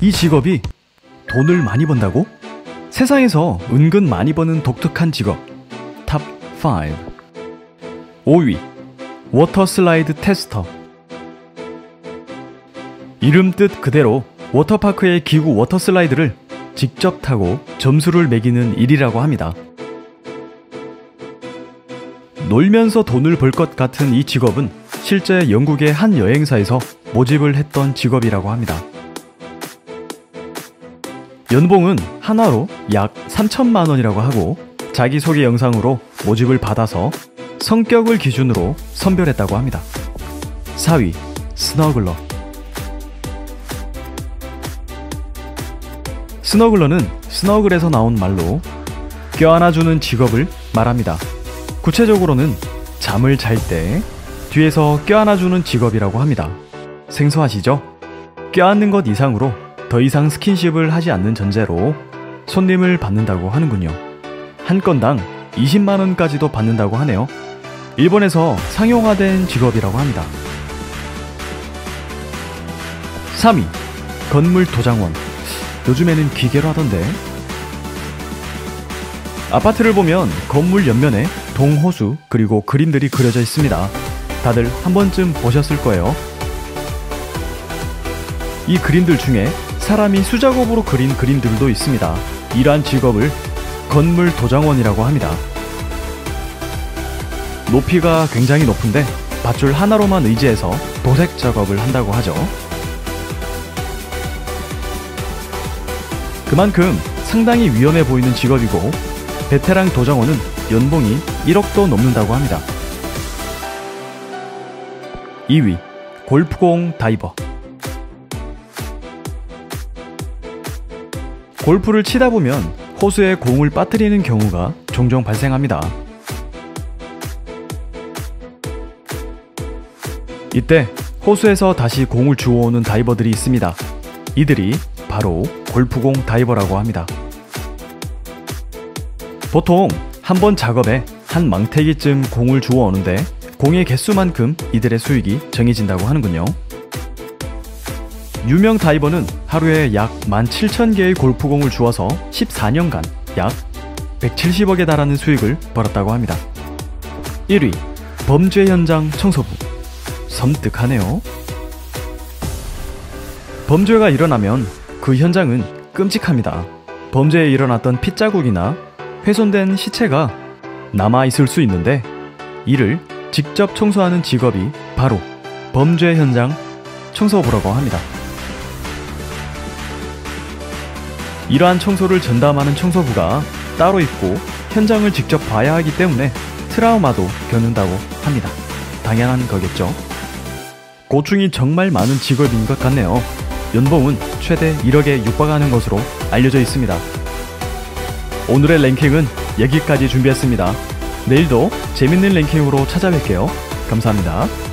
이 직업이 돈을 많이 번다고? 세상에서 은근 많이 버는 독특한 직업 탑 5. 5위 워터 슬라이드 테스터 이름 뜻 그대로 워터파크의 기구 워터 슬라이드를 직접 타고 점수를 매기는 일이라고 합니다. 놀면서 돈을 벌 것 같은 이 직업은 실제 영국의 한 여행사에서 모집을 했던 직업이라고 합니다. 연봉은 하나로 약 3천만 원이라고 하고 자기소개 영상으로 모집을 받아서 성격을 기준으로 선별했다고 합니다. 4위 스너글러 스너글러는 스너글에서 나온 말로 껴안아주는 직업을 말합니다. 구체적으로는 잠을 잘 때 뒤에서 껴안아주는 직업이라고 합니다. 생소하시죠? 껴안는 것 이상으로 더 이상 스킨십을 하지 않는 전제로 손님을 받는다고 하는군요. 한 건당 20만원까지도 받는다고 하네요. 일본에서 상용화된 직업이라고 합니다. 3위 건물 도장원 요즘에는 기계로 하던데 아파트를 보면 건물 옆면에 동호수 그리고 그림들이 그려져 있습니다. 다들 한 번쯤 보셨을 거예요. 이 그림들 중에 사람이 수작업으로 그린 그림들도 있습니다. 이러한 직업을 건물 도장원이라고 합니다. 높이가 굉장히 높은데 밧줄 하나로만 의지해서 도색 작업을 한다고 하죠. 그만큼 상당히 위험해 보이는 직업이고 베테랑 도장원은 연봉이 1억도 넘는다고 합니다. 2위 골프공 다이버 골프를 치다 보면 호수에 공을 빠뜨리는 경우가 종종 발생합니다. 이때 호수에서 다시 공을 주워오는 다이버들이 있습니다. 이들이 바로 골프공 다이버라고 합니다. 보통 한 번 작업에 한 망태기쯤 공을 주워오는데 공의 개수만큼 이들의 수익이 정해진다고 하는군요. 유명 다이버는 하루에 약 17,000개의 골프공을 주워서 14년간 약 170억에 달하는 수익을 벌었다고 합니다. 1위 범죄 현장 청소부 섬뜩하네요. 범죄가 일어나면 그 현장은 끔찍합니다. 범죄에 일어났던 핏자국이나 훼손된 시체가 남아있을 수 있는데 이를 직접 청소하는 직업이 바로 범죄 현장 청소부라고 합니다. 이러한 청소를 전담하는 청소부가 따로 있고 현장을 직접 봐야 하기 때문에 트라우마도 겪는다고 합니다. 당연한 거겠죠. 고충이 정말 많은 직업인 것 같네요. 연봉은 최대 1억에 육박하는 것으로 알려져 있습니다. 오늘의 랭킹은 여기까지 준비했습니다. 내일도 재밌는 랭킹으로 찾아뵐게요. 감사합니다.